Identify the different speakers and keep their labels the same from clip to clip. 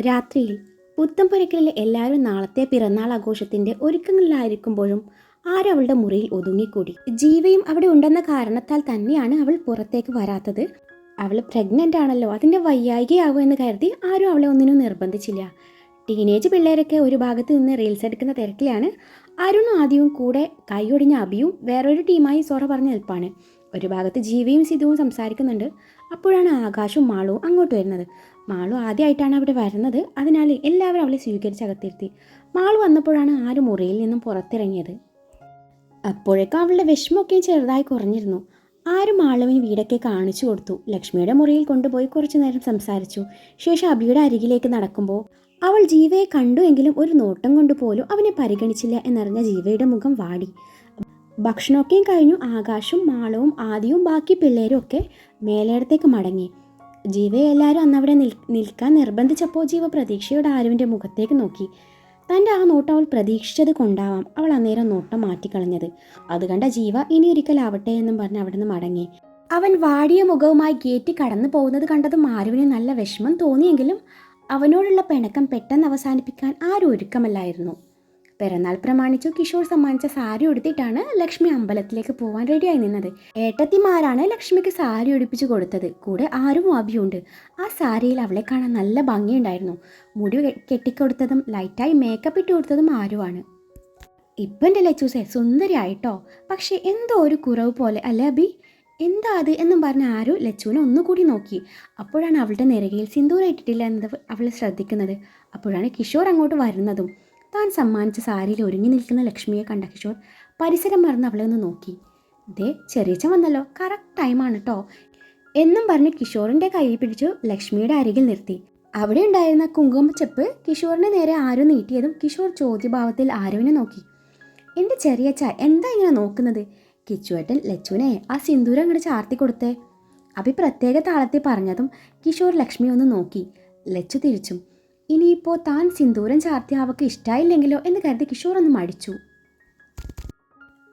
Speaker 1: രാത്രിയിൽ പുത്തംപുരക്കലിലെ എല്ലാവരും നാളത്തെ പിറന്നാൾ ആഘോഷത്തിന്റെ ഒരുക്കങ്ങളിലായിരിക്കുമ്പോഴും ആരവളുടെ മുറിയിൽ ഒതുങ്ങിക്കൂടി? ജീവയും അവിടെ ഉണ്ടെന്ന കാരണത്താൽ തന്നെയാണ് അവൾ പുറത്തേക്ക് വരാത്തത്. അവൾ പ്രഗ്നന്റ് ആണല്ലോ അതിന്റെ വയ്യായികയാകും എന്ന് കരുതി ആരും അവളെ ഒന്നിനും നിർബന്ധിച്ചില്ല. ടീനേജ് പിള്ളേരൊക്കെ ഒരു ഭാഗത്ത് നിന്ന് റീൽസ് എടുക്കുന്ന തിരക്കിലാണ്. അരുണും ആദ്യവും കൂടെ കൈയൊടിഞ്ഞ അബിയും വേറൊരു ടീമായി സോറ പറഞ്ഞ് നിൽപ്പാണ് ഒരു ഭാഗത്ത് ജീവിയും സിധുവും സംസാരിക്കുന്നുണ്ട്. അപ്പോഴാണ് ആകാശവും മാളവും അങ്ങോട്ട് വരുന്നത്. മാളു ആദ്യമായിട്ടാണ് അവിടെ വരുന്നത്. അതിനാൽ എല്ലാവരും അവളെ സ്വീകരിച്ച് അകത്തിരുത്തി. മാളു വന്നപ്പോഴാണ് ആരും മുറിയിൽ നിന്നും പുറത്തിറങ്ങിയത്. അപ്പോഴേക്കും അവളുടെ വിഷമമൊക്കെ ചെറുതായി കുറഞ്ഞിരുന്നു. ആരും മാളുവിന് വീടൊക്കെ കാണിച്ചു കൊടുത്തു. ലക്ഷ്മിയുടെ മുറിയിൽ കൊണ്ടുപോയി കുറച്ചു നേരം സംസാരിച്ചു. ശേഷം അബിയുടെ അരികിലേക്ക് നടക്കുമ്പോൾ അവൾ ജീവയെ കണ്ടുവെങ്കിലും ഒരു നോട്ടം കൊണ്ട് പോലും അവനെ പരിഗണിച്ചില്ല എന്നറിഞ്ഞ ജീവയുടെ മുഖം വാടി. ഭക്ഷണമൊക്കെയും കഴിഞ്ഞു. ആകാശും മാളവും ആദിയും ബാക്കി പിള്ളേരും ഒക്കെ മേലേടത്തേക്ക് മടങ്ങി. ജീവയെ എല്ലാവരും അന്നവിടെ നിൽ നിൽക്കാൻ നിർബന്ധിച്ചപ്പോൾ ജീവ പ്രതീക്ഷയോടെ ആരുവിന്റെ മുഖത്തേക്ക് നോക്കി. തന്റെ ആ നോട്ടം അവൾ പ്രതീക്ഷിച്ചത് കൊണ്ടാവാം അവൾ അന്നേരം നോട്ടം മാറ്റിക്കളഞ്ഞത്. അത് കണ്ട ജീവ ഇനി ഒരിക്കലാവട്ടെ എന്നും പറഞ്ഞ് അവിടുന്ന് മടങ്ങി. അവൻ വാടിയ മുഖവുമായി ഗേറ്റ് കടന്നു പോകുന്നത് കണ്ടതും ആരുവിന് നല്ല വിഷമം തോന്നിയെങ്കിലും അവനോടുള്ള പിണക്കം പെട്ടെന്ന് അവസാനിപ്പിക്കാൻ ആരും ഒരുക്കമല്ലായിരുന്നു. പിറന്നാൾ പ്രമാണിച്ചു കിഷോർ സമ്മാനിച്ച സാരി ഉടുത്തിട്ടാണ് ലക്ഷ്മി അമ്പലത്തിലേക്ക് പോകാൻ റെഡിയായി നിന്നത്. ഏട്ടത്തിമാരാണ് ലക്ഷ്മിക്ക് സാരി ഉടുപ്പിച്ചു കൊടുത്തത്. കൂടെ ആരും അഭിയുണ്ട് ആ സാരിയിൽ അവളെ കാണാൻ നല്ല ഭംഗിയുണ്ടായിരുന്നു. മുടി കെട്ടിക്കൊടുത്തതും ലൈറ്റായി മേക്കപ്പ് ഇട്ട് കൊടുത്തതും ആരുമാണ്. ഇപ്പം എന്റെ ലച്ചൂസെ സുന്ദരിയായിട്ടോ? പക്ഷേ എന്തോ ഒരു കുറവ് പോലെ അല്ലേ അബി? എന്താ അത് എന്നും പറഞ്ഞ ആരു ലച്ചുവിനെ ഒന്നുകൂടി നോക്കി. അപ്പോഴാണ് അവളുടെ നിരകയിൽ സിന്ദൂരം ഇട്ടിട്ടില്ല എന്നത് അവൾ ശ്രദ്ധിക്കുന്നത്. അപ്പോഴാണ് കിഷോർ അങ്ങോട്ട് വരുന്നതും. താൻ സമ്മാനിച്ച സാരിയിൽ ഒരുങ്ങി നിൽക്കുന്ന ലക്ഷ്മിയെ കണ്ട കിഷോർ പരിസരം മറന്ന് അവളെ ഒന്ന് നോക്കി. ദേ ചെറിയച്ചൻ വന്നല്ലോ. കറക്റ്റ് ടൈമാണ് കേട്ടോ എന്നും പറഞ്ഞ് കിഷോറിന്റെ കൈ പിടിച്ചു ലക്ഷ്മിയുടെ അരികിൽ നിർത്തി. അവിടെ ഉണ്ടായിരുന്ന കുങ്കുമച്ചെപ്പ് കിഷോറിന് നേരെ ആരോ നീട്ടിയതും കിഷോർ ചോദ്യഭാവത്തിൽ ആരുവിനെ നോക്കി. എന്റെ ചെറിയച്ച എന്താ ഇങ്ങനെ നോക്കുന്നത്? കിച്ചുവേട്ടൻ ലച്ചുവിനെ ആ സിന്ദൂരം ഇങ്ങോട്ട് ചാർത്തി കൊടുത്തേ. അഭി പ്രത്യേക താളത്തിൽ പറഞ്ഞതും കിഷോർ ലക്ഷ്മി ഒന്ന് നോക്കി. ലച്ചു തിരിച്ചും ഇനിയിപ്പോൾ താൻ സിന്ദൂരം ചാർത്തി അവൾക്ക് ഇഷ്ടായില്ലെങ്കിലോ എന്ന് കരുതി കിഷോർ ഒന്ന് മടിച്ചു.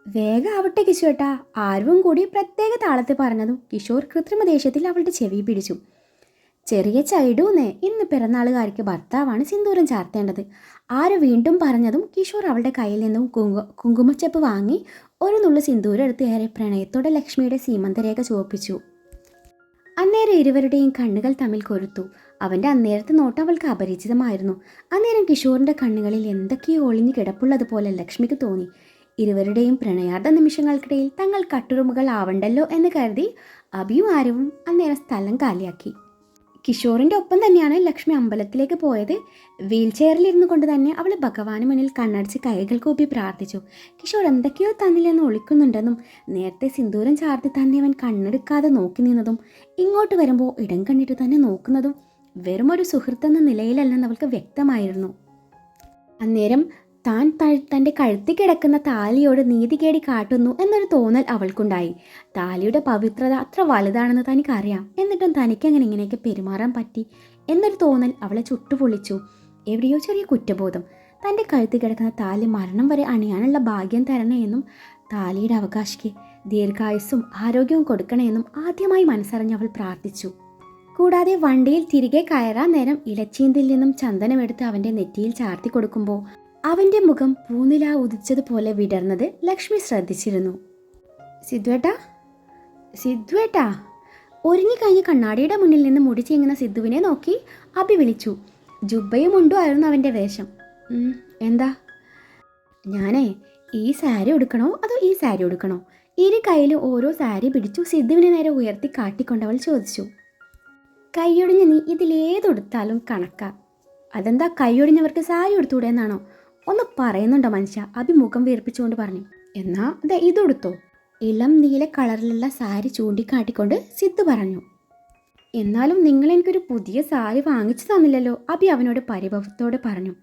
Speaker 1: വേഗം ആവട്ടെ കിശുവേട്ടാ ആരും കൂടി പ്രത്യേക താളത്തിൽ പറഞ്ഞതും കിഷോർ കൃത്രിമ ദേഷ്യത്തിൽ അവളുടെ ചെവി പിടിച്ചു. ചെറിയ ചൈഡൂന്നേ ഇന്ന് പിറന്നാളുകാരിക്ക് ഭർത്താവാണ് സിന്ദൂരം ചാർത്തേണ്ടത്. ആര് വീണ്ടും പറഞ്ഞതും കിഷോർ അവളുടെ കയ്യിൽ നിന്നും കുങ്കുമച്ചെപ്പ് വാങ്ങി ഒരു നുള്ളു സിന്ദൂരം എടുത്ത് ഏറെ പ്രണയത്തോടെ ലക്ഷ്മിയുടെ സീമന്തരേഖ ചുവപ്പിച്ചു. അന്നേരം ഇരുവരുടെയും കണ്ണുകൾ തമ്മിൽ കൊരുത്തു. അവന്റെ അന്നേരത്തെ നോട്ടം അവൾക്ക് അപരിചിതമായിരുന്നു. അന്നേരം കിഷോറിന്റെ കണ്ണുകളിൽ എന്തൊക്കെയോ ഒളിഞ്ഞു കിടപ്പുള്ളതുപോലെ ലക്ഷ്മിക്ക് തോന്നി. ഇരുവരുടെയും പ്രണയാർദ്ധ നിമിഷങ്ങൾക്കിടയിൽ തങ്ങൾ കട്ടുറുമുകൾ ആവണ്ടല്ലോ എന്ന് കരുതി അബിയും ആരവും അന്നേരം സ്ഥലം കാലിയാക്കി. കിഷോറിന്റെ ഒപ്പം തന്നെയാണ് ലക്ഷ്മി അമ്പലത്തിലേക്ക് പോയത്. വീൽ ചെയറിലിരുന്നു കൊണ്ട് തന്നെ അവൾ ഭഗവാന് മുന്നിൽ കണ്ണടച്ച് കൈകൾ കൂപ്പി പ്രാർത്ഥിച്ചു. കിഷോർ എന്തൊക്കെയോ തന്നിൽ നിന്ന് ഒളിക്കുന്നുണ്ടെന്നും നേരത്തെ സിന്ദൂരം ചാർത്തി തന്നെ അവൻ കണ്ണെടുക്കാതെ നോക്കി നിന്നതും ഇങ്ങോട്ട് വരുമ്പോൾ ഇടം കണ്ടിട്ട് തന്നെ നോക്കുന്നതും വെറും ഒരു സുഹൃത്തെന്ന നിലയിലല്ലെന്ന് അവൾക്ക് വ്യക്തമായിരുന്നു. അന്നേരം താൻ തന്റെ കഴുത്തി കിടക്കുന്ന താലിയോട് നീതികേടി കാട്ടുന്നു എന്നൊരു തോന്നൽ അവൾക്കുണ്ടായി. താലിയുടെ പവിത്രത അത്ര വലുതാണെന്ന് തനിക്കറിയാം. എന്നിട്ടും തനിക്ക് അങ്ങനെ ഇങ്ങനെയൊക്കെ പെരുമാറാൻ പറ്റി എന്നൊരു തോന്നൽ അവളെ ചുട്ടുപൊളിച്ചു എവിടെയോ ചെറിയ കുറ്റബോധം. തന്റെ കഴുത്തിൽ കിടക്കുന്ന താലി മരണം വരെ അണിയാനുള്ള ഭാഗ്യം തരണേ എന്നും താലിയുടെ അവകാശിക്ക് ദീർഘായുസ്സും ആരോഗ്യവും കൊടുക്കണേ എന്നും ആദ്യമായി മനസ്സറിഞ്ഞ് അവൾ പ്രാർത്ഥിച്ചു. കൂടാതെ വണ്ടിയിൽ തിരികെ കയറാൻ നേരം ഇലച്ചീന്തിൽ നിന്നും ചന്ദനമെടുത്ത് അവന്റെ നെറ്റിയിൽ ചാർത്തി കൊടുക്കുമ്പോൾ അവന്റെ മുഖം പൂനില ഉദിച്ചതുപോലെ വിടർന്നത് ലക്ഷ്മി ശ്രദ്ധിച്ചിരുന്നു. സിദ്ധുവേട്ടാ സിദ്ധുവേട്ടാ. ഒരുങ്ങിക്കഴിഞ്ഞ് കണ്ണാടിയുടെ മുന്നിൽ നിന്ന് മുടി ചെയ്യുന്ന സിദ്ധുവിനെ നോക്കി അഭി വിളിച്ചു. ജുബയും ഉണ്ടോ ആയിരുന്നു അവന്റെ വേഷം. എന്താ? ഞാനേ ഈ സാരി ഉടുക്കണോ അതോ ഈ സാരി ഉടുക്കണോ? ഇരു കയ്യിലും ഓരോ സാരി പിടിച്ചു സിദ്ധുവിനെ നേരെ ഉയർത്തി കാട്ടിക്കൊണ്ടവൾ ചോദിച്ചു. കൈയൊടിഞ്ഞ നീ ഇതിലേതെടുത്താലും കണക്കാ. അതെന്താ കൈയൊടിഞ്ഞവർക്ക് സാരി എടുത്തുകൂടെ എന്നാണോ ഒന്ന് പറയുന്നുണ്ടോ മനുഷ്യ? അഭിമുഖം വീർപ്പിച്ചുകൊണ്ട് പറഞ്ഞു. എന്നാ അതെ ഇതെടുത്തോ. ഇളം നീല കളറിലുള്ള സാരി ചൂണ്ടിക്കാട്ടിക്കൊണ്ട് സിദ്ധു പറഞ്ഞു. എന്നാലും നിങ്ങൾ എനിക്കൊരു പുതിയ സാരി വാങ്ങിച്ചു തന്നില്ലല്ലോ അഭി അവനോട് പരിഭവത്തോടെ പറഞ്ഞു.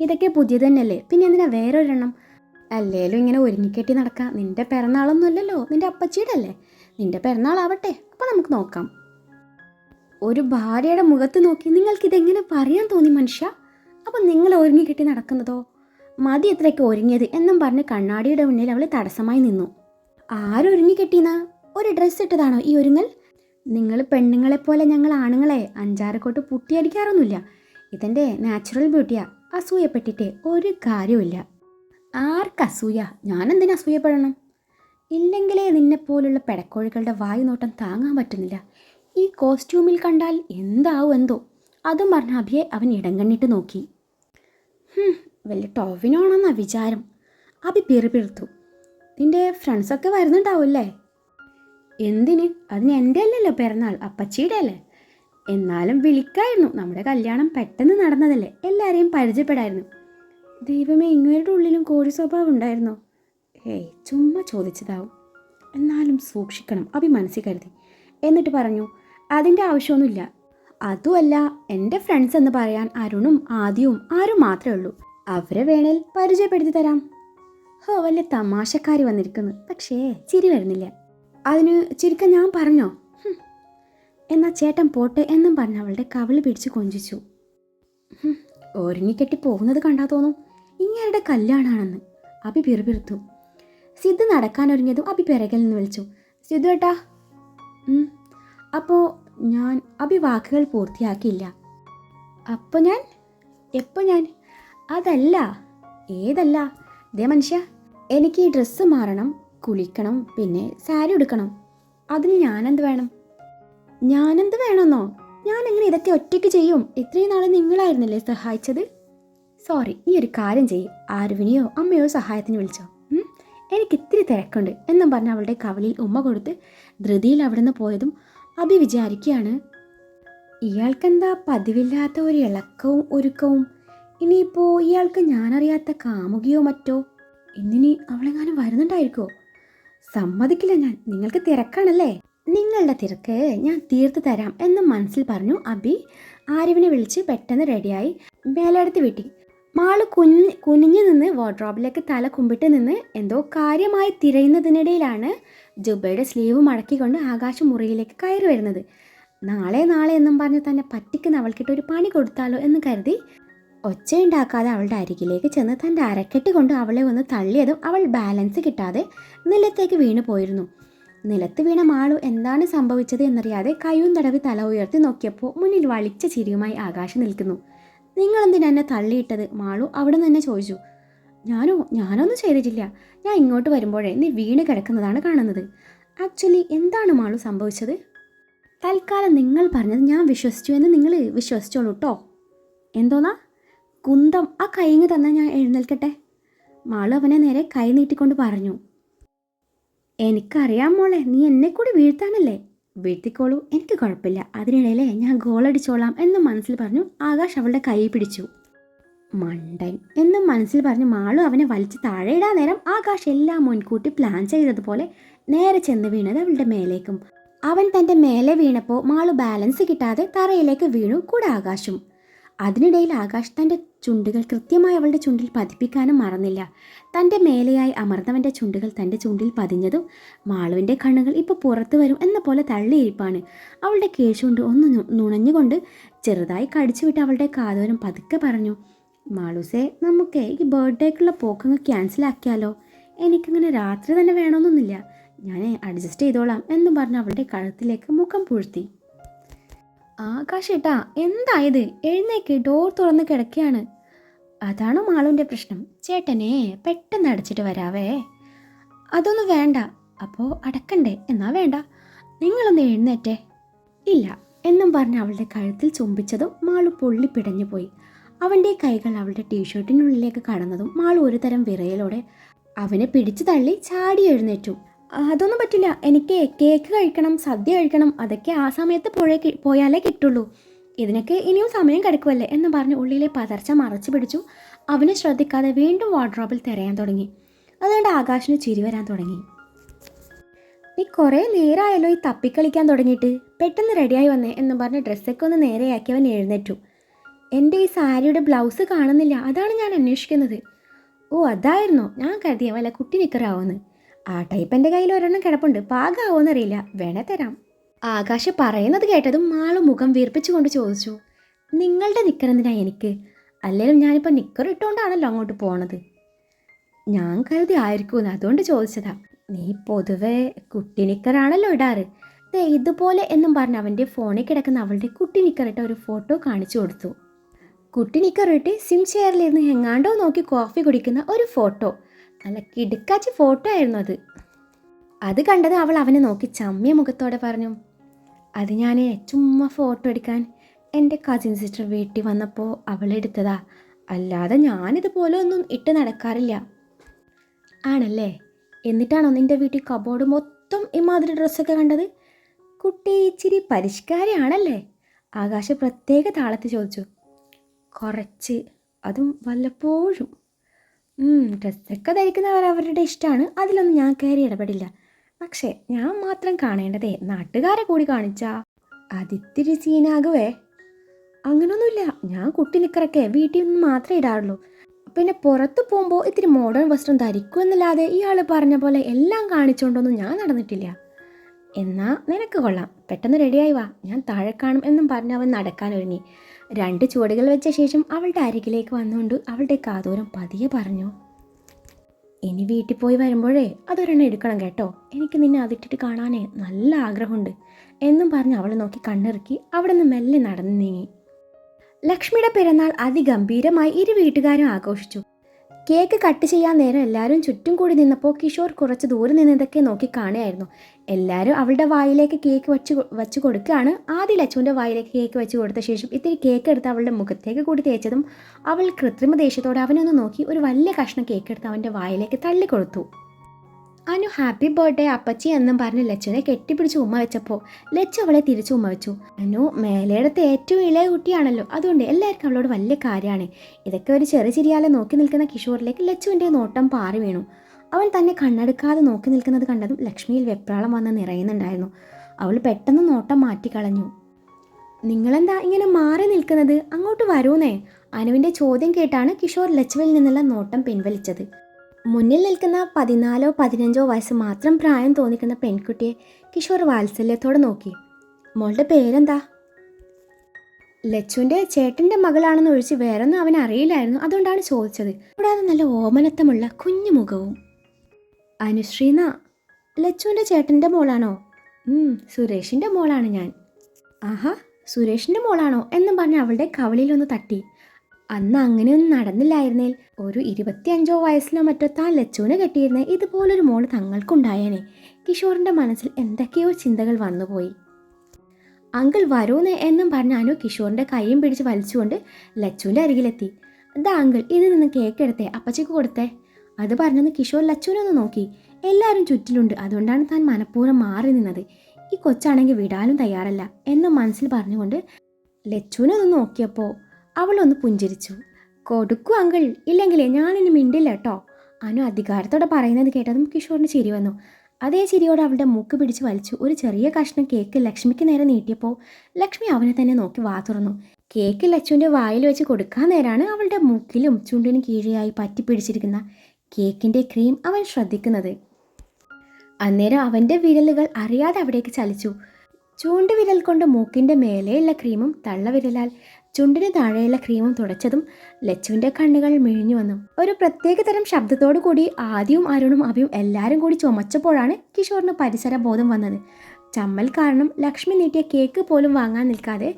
Speaker 1: ഇതൊക്കെ പുതിയ തന്നെയല്ലേ പിന്നെ എന്തിനാ വേറൊരെണ്ണം? അല്ലേലും ഇങ്ങനെ ഒരുങ്ങിക്കെട്ടി നടക്കാം. നിന്റെ പിറന്നാളൊന്നും അല്ലല്ലോ നിന്റെ അപ്പച്ചിയുടെ അല്ലേ നിന്റെ പിറന്നാളാവട്ടെ. അപ്പം നമുക്ക് നോക്കാം. ഒരു ഭാര്യയുടെ മുഖത്ത് നോക്കി നിങ്ങൾക്ക് ഇതെങ്ങനെ പറയാൻ തോന്നി മനുഷ്യ? അപ്പം നിങ്ങൾ ഒരുങ്ങി കിട്ടി നടക്കുന്നതോ? മതി എത്രയ്ക്ക് ഒരുങ്ങിയത് എന്നും പറഞ്ഞ് കണ്ണാടിയുടെ മുന്നിൽ അവൾ തടസ്സമായി നിന്നു. ആരൊരുങ്ങി കെട്ടിയെന്നാ ഒരു ഡ്രസ്സ് ഇട്ടതാണോ ഈ ഒരുങ്ങൽ? നിങ്ങൾ പെണ്ണുങ്ങളെപ്പോലെ ഞങ്ങൾ ആണുങ്ങളെ അഞ്ചാറക്കോട്ട് പുട്ടിയടിക്കാറൊന്നുമില്ല. ഇതെന്റെ നാച്ചുറൽ ബ്യൂട്ടിയാ അസൂയപ്പെട്ടിട്ട് ഒരു കാര്യമില്ല ആർക്ക് അസൂയ? ഞാനെന്തിനാ അസൂയപ്പെടണം? ഇല്ലെങ്കിലേ നിന്നെപ്പോലുള്ള പെടക്കോഴികളുടെ വായു നോട്ടം താങ്ങാൻ പറ്റുന്നില്ല. ഈ കോസ്റ്റ്യൂമിൽ കണ്ടാൽ എന്താവും എന്തോ അതും പറഞ്ഞ അഭിയെ അവൻ ഇടം കണ്ണിട്ട് നോക്കി. വലിയ ടോവിനോണെന്നാ വിചാരം. അഭി പിറുപിറുത്തു നിന്റെ ഫ്രണ്ട്സൊക്കെ വരുന്നുണ്ടാവില്ലേ എന്തിന്? അതിന് എന്റെ അല്ലല്ലോ പിറന്നാൾ അപ്പച്ചിയുടെ അല്ലേ എന്നാലും വിളിക്കായിരുന്നു. നമ്മുടെ കല്യാണം പെട്ടെന്ന് നടന്നതല്ലേ. എല്ലാവരെയും പരിചയപ്പെടായിരുന്നു. ദൈവമേ ഇങ്ങരുടെ ഉള്ളിലും കോഴി സ്വഭാവം ഉണ്ടായിരുന്നോ? ഏയ് ചുമ്മാ ചോദിച്ചതാവും. എന്നാലും സൂക്ഷിക്കണം അഭി മനസ്സിൽ കരുതി. എന്നിട്ട് പറഞ്ഞു അതിന്റെ ആവശ്യമൊന്നുമില്ല. അതുമല്ല എന്റെ ഫ്രണ്ട്സ് എന്ന് പറയാൻ അരുണും ആദ്യവും ആരും മാത്രമേ ഉള്ളൂ. അവരെ വേണേൽ പരിചയപ്പെടുത്തി തരാം. ഹോ വല്ല തമാശക്കാരി വന്നിരിക്കുന്നു. പക്ഷേ ചിരി വരുന്നില്ല. അതിന് ചുരുക്കം ഞാൻ പറഞ്ഞോ? എന്നാ ചേട്ടൻ പോട്ടെ എന്നും പറഞ്ഞ് അവളുടെ കവിൾ പിടിച്ച് കൊഞ്ചിച്ചു. ഒരുങ്ങിക്കെട്ടി പോകുന്നത് കണ്ടാ തോന്നും. ഇങ്ങേരുടെ കല്യാണാണെന്ന്. അഭി പിറുപിറുത്തു. സിദ്ധു നടക്കാനൊരുങ്ങിയതും അഭി പിറകിൽ നിന്ന് വിളിച്ചു. സിദ്ധു ഏട്ടാ. ഉം. ഞാൻ അഭി വാക്കുകൾ പൂർത്തിയാക്കിയില്ല. അപ്പൊ ഞാൻ? എപ്പോ ഞാൻ? അതല്ല. ഏതല്ല? ദേ മനുഷ്യ എനിക്ക് ഈ ഡ്രസ്സ് മാറണം കുളിക്കണം പിന്നെ സാരി ഉടുക്കണം. അതിന് ഞാനെന്ത് വേണം? ഞാനെന്ത് വേണമെന്നോ? ഞാൻ എങ്ങനെ ഇതൊക്കെ ഒറ്റയ്ക്ക് ചെയ്യും? ഇത്രയും നാൾ നിങ്ങളായിരുന്നില്ലേ സഹായിച്ചത്? സോറി നീ ഒരു കാര്യം ചെയ്യ്. ആരുവിനെയോ അമ്മയോ സഹായത്തിന് വിളിച്ചോ? എനിക്ക് ഇത്തിരി തിരക്കുണ്ട്. എന്നും പറഞ്ഞ് അവളുടെ കവലിയിൽ ഉമ്മ കൊടുത്ത് ധൃതിയിൽ അവിടുന്ന് പോയതും അഭി വിചാരിക്കുകയാണ്. ഇയാൾക്കെന്താ പതിവില്ലാത്ത ഒരു ഇളക്കവും ഒരുക്കവും? ഇനിയിപ്പോൾ ഇയാൾക്ക് ഞാനറിയാത്ത കാമുകിയോ മറ്റോ? ഇന്നിനി അവളെങ്ങാനും വരുന്നുണ്ടായിരിക്കോ സമ്മതിക്കില്ല ഞാൻ. നിങ്ങൾക്ക് തിരക്കാണല്ലേ? നിങ്ങളുടെ തിരക്ക് ഞാൻ തീർത്തു തരാം എന്ന് മനസ്സിൽ പറഞ്ഞു അബി ആരിവിനെ വിളിച്ച് പെട്ടെന്ന് റെഡിയായി വേലയെടുത്ത് വീട്ടി. മാൾ കുഞ്ഞ് കുനിഞ്ഞു നിന്ന് വാർഡ്രോബിലേക്ക് തല കുമ്പിട്ട് നിന്ന് എന്തോ കാര്യമായി തിരയുന്നതിനിടയിലാണ് ജുബയുടെ സ്ലീവ് മടക്കിക്കൊണ്ട് ആകാശം മുറിയിലേക്ക് കയറി വരുന്നത്. നാളെ നാളെ എന്നും പറഞ്ഞ് തന്നെ പറ്റിക്കുന്ന അവൾക്കിട്ട് ഒരു പണി കൊടുത്താലോ എന്ന് കരുതി ഒച്ചയുണ്ടാക്കാതെ അവളുടെ അരികിലേക്ക് ചെന്ന് തന്റെ അരക്കെട്ട് കൊണ്ട് അവളെ ഒന്ന് തള്ളിയതും അവൾ ബാലൻസ് കിട്ടാതെ നിലത്തേക്ക് വീണു പോയിരുന്നു. നിലത്ത് വീണ മാളു എന്താണ് സംഭവിച്ചത് എന്നറിയാതെ കയ്യും തടവി തല ഉയർത്തി നോക്കിയപ്പോൾ മുന്നിൽ വളിച്ച ചിരിയുമായി ആകാശം നിൽക്കുന്നു. നിങ്ങളെന്തിനെ എന്നെ തള്ളിയിട്ടത്? മാളു അവിടെ നിന്ന് തന്നെ ചോദിച്ചു. ഞാനോ ഞാനൊന്നും ചെയ്തിട്ടില്ല. ഞാൻ ഇങ്ങോട്ട് വരുമ്പോഴേ നീ വീണ് കിടക്കുന്നതാണ് കാണുന്നത്. ആക്ച്വലി എന്താണ് മാളു സംഭവിച്ചത്? തൽക്കാലം നിങ്ങൾ പറഞ്ഞത് ഞാൻ വിശ്വസിച്ചു എന്ന് നിങ്ങൾ വിശ്വസിച്ചോളൂ കേട്ടോ എന്തോന്നാ? കുന്തം ആ കൈങ്ങ് തന്നാൽ ഞാൻ എഴുന്നേൽക്കട്ടെ? മാളു അവനെ നേരെ കൈ നീട്ടിക്കൊണ്ട് പറഞ്ഞു. എനിക്കറിയാം മോളെ നീ എന്നെ കൂടി വീഴ്ത്താനല്ലേ? വീഴ്ത്തിക്കോളൂ എനിക്ക് കുഴപ്പമില്ല. അതിനിടയിലേ ഞാൻ ഗോളടിച്ചോളാം എന്ന് മനസ്സിൽ പറഞ്ഞു ആകാശ് അവളുടെ കൈ പിടിച്ചു. മണ്ടൻ എന്നും മനസ്സിൽ പറഞ്ഞ് മാളു അവനെ വലിച്ച് താഴെയിടാൻ നേരം ആകാശ് എല്ലാം മുൻകൂട്ടി പ്ലാൻ ചെയ്തതുപോലെ നേരെ ചെന്ന് വീണത് അവളുടെ മേലേക്കും. അവൻ തന്റെ മേലെ വീണപ്പോൾ മാളു ബാലൻസ് കിട്ടാതെ തറയിലേക്ക് വീണു കൂടെ ആകാശും. അതിനിടയിൽ ആകാശ് തന്റെ ചുണ്ടുകൾ കൃത്യമായി അവളുടെ ചുണ്ടിൽ പതിപ്പിക്കാനും മറന്നില്ല. തന്റെ മേലെയായി അമർന്നവന്റെ ചുണ്ടുകൾ തന്റെ ചുണ്ടിൽ പതിഞ്ഞതും മാളുവിന്റെ കണ്ണുകൾ ഇപ്പോൾ പുറത്തു വരും എന്ന പോലെ തള്ളിയിരിപ്പാണ്. അവളുടെ കേശുണ്ട് ഒന്ന് നുണഞ്ഞുകൊണ്ട് ചെറുതായി കടിച്ചു വിട്ട് അവളുടെ കാതോരം പതുക്കെ പറഞ്ഞു മാളൂസേ നമുക്ക് ഈ ബർത്ത്ഡേക്കുള്ള പോക്കങ്ങ് ക്യാൻസൽ ആക്കിയാലോ? എനിക്കങ്ങനെ രാത്രി തന്നെ വേണമെന്നൊന്നുമില്ല ഞാൻ അഡ്ജസ്റ്റ് ചെയ്തോളാം എന്ന് പറഞ്ഞ് അവളുടെ കഴുത്തിലേക്ക് മുഖം പൂഴ്ത്തി. ആകാശേട്ടാ എന്തായത്? എഴുന്നേക്ക് ഡോർ തുറന്ന് കിടക്കുകയാണ്. അതാണ് മാളുവിന്റെ പ്രശ്നം? ചേട്ടനെ പെട്ടെന്ന് അടച്ചിട്ട് വരാവേ. അതൊന്നും വേണ്ട. അപ്പോൾ അടക്കണ്ടേ? എന്നാ വേണ്ട. നിങ്ങളൊന്ന് എഴുന്നേറ്റേ. ഇല്ല എന്നും പറഞ്ഞ് അവളുടെ കഴുത്തിൽ ചുംബിച്ചതും മാളു പൊള്ളി പിടഞ്ഞു പോയി അവന്റെ കൈകൾ അവളുടെ ടീഷർട്ടിനുള്ളിലേക്ക് കടന്നതും മാൾ ഒരു തരം വിറയലോടെ അവനെ പിടിച്ചു തള്ളി ചാടി എഴുന്നേറ്റു. അതൊന്നും പറ്റില്ല. എനിക്ക് കേക്ക് കഴിക്കണം സദ്യ കഴിക്കണം. അതൊക്കെ ആ സമയത്ത് പുഴ പോയാലേ കിട്ടുള്ളൂ. ഇതിനൊക്കെ ഇനിയും സമയം കിടക്കുമല്ലേ എന്ന് പറഞ്ഞ് ഉള്ളിലെ പതർച്ച മറച്ചു പിടിച്ചു അവനെ ശ്രദ്ധിക്കാതെ വീണ്ടും വാർഡ്രോബിൽ തിരയാൻ തുടങ്ങി. അതുകൊണ്ട് ആകാശിന് ചിരി വരാൻ തുടങ്ങി. നീ കുറേ നേരമായല്ലോ ഈ തപ്പിക്കളിക്കാൻ തുടങ്ങിയിട്ട്. പെട്ടെന്ന് റെഡിയായി വന്നേ എന്ന് പറഞ്ഞ് ഡ്രസ്സൊക്കെ ഒന്ന് നേരെയാക്കി അവൻ എഴുന്നേറ്റു. എന്റെ ഈ സാരിയുടെ ബ്ലൗസ് കാണുന്നില്ല. അതാണ് ഞാൻ അന്വേഷിക്കുന്നത്. ഓ അതായിരുന്നോ. ഞാൻ കരുതിയ വല്ല കുട്ടി നിക്കറാവുമെന്ന് ആ ടൈപ്പ് എന്റെ കയ്യിൽ ഒരെണ്ണം കിടപ്പുണ്ട്. പാകാവോന്നറിയില്ല. വേണേ തരാം. ആകാശ പറയുന്നത് കേട്ടതും മാളു മുഖം വീർപ്പിച്ചുകൊണ്ട് ചോദിച്ചു നിങ്ങളുടെ നിക്കറെന്തിനാ എനിക്ക്? അല്ലെങ്കിലും ഞാനിപ്പോൾ നിക്കർ ഇട്ടുകൊണ്ടാണല്ലോ അങ്ങോട്ട് പോണത്. ഞാൻ കരുതി ആയിരിക്കുമെന്ന് അതുകൊണ്ട് ചോദിച്ചതാ നീ പൊതുവെ കുട്ടി നിക്കറാണല്ലോ ഇടാറ്. ഇതുപോലെ എന്നും പറഞ്ഞ് അവന്റെ ഫോണിൽ കിടക്കുന്ന അവളുടെ കുട്ടി നിക്കറിട്ട ഒരു ഫോട്ടോ കാണിച്ചു കൊടുത്തു. കുട്ടി സിം ചെയറിലിരുന്ന് എങ്ങാണ്ടോ നോക്കി കോഫി കുടിക്കുന്ന ഒരു ഫോട്ടോ നല്ല കിടുക്കാച്ചി ഫോട്ടോ ആയിരുന്നു അത്. അത് കണ്ടത് അവൾ അവനെ നോക്കി ചമ്മിയ മുഖത്തോടെ പറഞ്ഞു അത് ഞാൻ ചുമ്മാ ഫോട്ടോ എടുക്കാൻ എന്റെ കസിൻ സിസ്റ്റർ വീട്ടിൽ വന്നപ്പോൾ അവളെടുത്തതാ അല്ലാതെ ഞാനിതുപോലെ ഒന്നും ഇട്ട് നടക്കാറില്ല. ആണല്ലേ? എന്നിട്ടാണോ നിന്റെ വീട്ടിൽ കബോർഡ് മൊത്തം ഇമാതിരി ഡ്രസ്സൊക്കെ കണ്ടത്? കുട്ടി ഇച്ചിരി പരിഷ്കാരിയാണല്ലേ? ആകാശ പ്രത്യേക താളത്ത് ചോദിച്ചു. കുറച്ച്. അതും വല്ലപ്പോഴും. ഡ്രസ്സൊക്കെ ധരിക്കുന്നവർ അവരുടെ ഇഷ്ടമാണ് അതിലൊന്നും ഞാൻ കയറി ഇടപെടില്ല. പക്ഷേ ഞാൻ മാത്രം കാണേണ്ടതേ നാട്ടുകാരെ കൂടി കാണിച്ചാ. അതിത്തിരി സീനാകുവേ. അങ്ങനൊന്നുമില്ല. ഞാൻ കുട്ടി നിക്കറൊക്കെ വീട്ടിൽ നിന്ന് മാത്രമേ ഇടാറുള്ളൂ. പിന്നെ പുറത്ത് പോകുമ്പോൾ ഇത്തിരി മോഡേൺ വസ്ത്രം ധരിക്കുമെന്നല്ലാതെ ഇയാൾ പറഞ്ഞ പോലെ എല്ലാം കാണിച്ചുകൊണ്ടൊന്നും ഞാൻ നടന്നിട്ടില്ല. എന്നാ നിനക്ക് കൊള്ളാം. പെട്ടെന്ന് റെഡിയായി വാ. ഞാൻ താഴെ കാണും എന്നും പറഞ്ഞ് അവൻ നടക്കാൻ ഒരുങ്ങി. രണ്ട് ചുവടുകൾ വെച്ച ശേഷം അവളുടെ അരികിലേക്ക് വന്നുകൊണ്ട് അവളുടെ കാതോരം പതിയെ പറഞ്ഞു ഇനി വീട്ടിൽ പോയി വരുമ്പോഴേ അതൊരെണ്ണം എടുക്കണം കേട്ടോ. എനിക്ക് നിന്നെ അതിട്ടിട്ട് കാണാനേ നല്ല ആഗ്രഹമുണ്ട് എന്നും പറഞ്ഞ് അവളെ നോക്കി കണ്ണിറുക്കി അവിടെ നിന്ന് മെല്ലെ നടന്നു നീങ്ങി. ലക്ഷ്മിയുടെ പിറന്നാൾ അതിഗംഭീരമായി ഇരു വീട്ടുകാരും ആഘോഷിച്ചു. കേക്ക് കട്ട് ചെയ്യാൻ നേരം എല്ലാവരും ചുറ്റും കൂടി നിന്നപ്പോൾ കിഷോർ കുറച്ച് ദൂരെ നിന്ന് ഇതൊക്കെ നോക്കി കാണുകയായിരുന്നു. എല്ലാവരും അവളുടെ വായിലേക്ക് കേക്ക് വെച്ച് വെച്ച് കൊടുക്കുകയാണ്. ആദ്യ ലച്ചുവിന്റെ വായിലേക്ക് കേക്ക് വെച്ച് കൊടുത്ത ശേഷം ഇത്തിരി കേക്ക് എടുത്ത് അവളുടെ മുഖത്തേക്ക് കൂടി തേച്ചതും അവൾ കൃത്രിമ ദേഷ്യത്തോടെ അവനൊന്ന് നോക്കി ഒരു വലിയ കഷ്ണം കേക്ക് എടുത്ത് അവന്റെ വായിലേക്ക് തള്ളിക്കൊടുത്തു. അനു ഹാപ്പി ബർത്ത്ഡേ അപ്പച്ചി എന്നും പറഞ്ഞ് ലച്ചുവിനെ കെട്ടിപ്പിടിച്ച് ഉമ്മ വെച്ചപ്പോൾ ലച്ചു അവളെ തിരിച്ചു ഉമ്മ വെച്ചു. അനു മേലയിടത്ത് ഏറ്റവും ഇളയ കുട്ടിയാണല്ലോ. അതുകൊണ്ട് എല്ലാവർക്കും അവളോട് വലിയ കാര്യമാണ്. ഇതൊക്കെ ഒരു ചെറു ചിരിയാലെ നോക്കി നിൽക്കുന്ന കിഷോറിലേക്ക് ലച്ചുവിന്റെ നോട്ടം പാറി വീണു. അവൻ തന്നെ കണ്ണെടുക്കാതെ നോക്കി നിൽക്കുന്നത് കണ്ടതും ലക്ഷ്മിയിൽ വെപ്രാളം വന്ന് നിറയുന്നുണ്ടായിരുന്നു. അവൾ പെട്ടെന്ന് നോട്ടം മാറ്റിക്കളഞ്ഞു. നിങ്ങളെന്താ ഇങ്ങനെ മാറി നിൽക്കുന്നത്? അങ്ങോട്ട് വരൂന്നേ? അനുവിന്റെ ചോദ്യം കേട്ടാണ് കിഷോർ ലച്ചുവിൽ നിന്നുള്ള നോട്ടം പിൻവലിച്ചത്. മുന്നിൽ നിൽക്കുന്ന പതിനാലോ പതിനഞ്ചോ വയസ്സ് മാത്രം പ്രായം തോന്നിക്കുന്ന പെൺകുട്ടിയെ കിഷോർ വാത്സല്യത്തോടെ നോക്കി. മോളുടെ പേരെന്താ? ലച്ചുവിന്റെ ചേട്ടന്റെ മകളാണെന്ന് ഒഴിച്ച് വേറൊന്നും അവൻ അറിയില്ലായിരുന്നു അതുകൊണ്ടാണ് ചോദിച്ചത്. കൂടാതെ നല്ല ഓമനത്തമുള്ള കുഞ്ഞു മുഖവും. അനുശ്രീന ലച്ചുവിന്റെ ചേട്ടന്റെ മോളാണോ? സുരേഷിന്റെ മോളാണ് ഞാൻ. ആഹാ സുരേഷിന്റെ മോളാണോ എന്നും പറഞ്ഞ് അവളുടെ കവളിലൊന്ന് തട്ടി. അന്ന് അങ്ങനെയൊന്നും നടന്നില്ലായിരുന്നേൽ. ഒരു ഇരുപത്തിയഞ്ചോ വയസ്സിലോ മറ്റോ താൻ ലച്ചുവിനെ കെട്ടിയിരുന്ന ഇതുപോലൊരു മോൾ തങ്ങൾക്കുണ്ടായേനെ. കിഷോറിന്റെ മനസ്സിൽ എന്തൊക്കെയോ ചിന്തകൾ വന്നുപോയി. അങ്കിൾ വരൂന്ന് എന്നും പറഞ്ഞ അനു കിഷോറിന്റെ കൈയും പിടിച്ച് വലിച്ചുകൊണ്ട് ലച്ചുവിന്റെ അരികിലെത്തി. ദാ അങ്കിൾ ഇത് നിന്ന് കേക്ക് എടുത്തേ അപ്പച്ചയ്ക്ക് കൊടുത്തേ. അത് പറഞ്ഞെന്ന് കിഷോർ ലച്ചുവിനെ ഒന്ന് നോക്കി. എല്ലാവരും ചുറ്റിലുണ്ട് അതുകൊണ്ടാണ് താൻ മനഃപൂർവം മാറി നിന്നത്. ഈ കൊച്ചാണെങ്കിൽ വിടാനും തയ്യാറല്ല എന്ന് മനസ്സിൽ പറഞ്ഞുകൊണ്ട് ലച്ചുവിനെ ഒന്ന് നോക്കിയപ്പോൾ അവളൊന്ന് പുഞ്ചിരിച്ചു. കൊടുക്കൂ അങ്കിൾ. ഇല്ലെങ്കിലേ ഞാനിനി മിണ്ടില്ല കേട്ടോ അനു അധികാരത്തോടെ പറയുന്നത് കേട്ടതും കിഷോറിന് ചിരി വന്നു. അതേ ചിരിയോടെ അവളുടെ മൂക്ക് പിടിച്ച് വലിച്ചു. ഒരു ചെറിയ കഷ്ണം കേക്ക് ലക്ഷ്മിക്ക് നേരെ നീട്ടിയപ്പോൾ ലക്ഷ്മി അവനെ തന്നെ നോക്കി വാ തുറന്നു. കേക്ക് ലച്ചുവിന്റെ വായിൽ വെച്ച് കൊടുക്കാൻ നേരാണ് അവളുടെ മൂക്കിലും ചുണ്ടിനും കീഴെയായി പറ്റിപ്പിടിച്ചിരിക്കുന്ന കേക്കിന്റെ ക്രീം അവൻ ശ്രദ്ധിക്കുന്നത്. അന്നേരം അവന്റെ വിരലുകൾ അറിയാതെ അവിടേക്ക് ചലിച്ചു. ചൂണ്ടുവിരൽ കൊണ്ട് മൂക്കിന്റെ മേലെയുള്ള ക്രീമും തള്ളവിരലാൽ ചുണ്ടിന് താഴെയുള്ള ക്രീമും തുടച്ചതും ലച്ചുവിന്റെ കണ്ണുകൾ മിഴിഞ്ഞു വന്നു. ഒരു പ്രത്യേക തരം ശബ്ദത്തോടു കൂടി ആദ്യവും അരുണും അഭിയും എല്ലാവരും കൂടി ചുമച്ചപ്പോഴാണ് കിഷോറിന് പരിസര ബോധം വന്നത്. ചമ്മൽ കാരണം ലക്ഷ്മി നീട്ടിയ കേക്ക് പോലും വാങ്ങാൻ നിൽക്കാതെ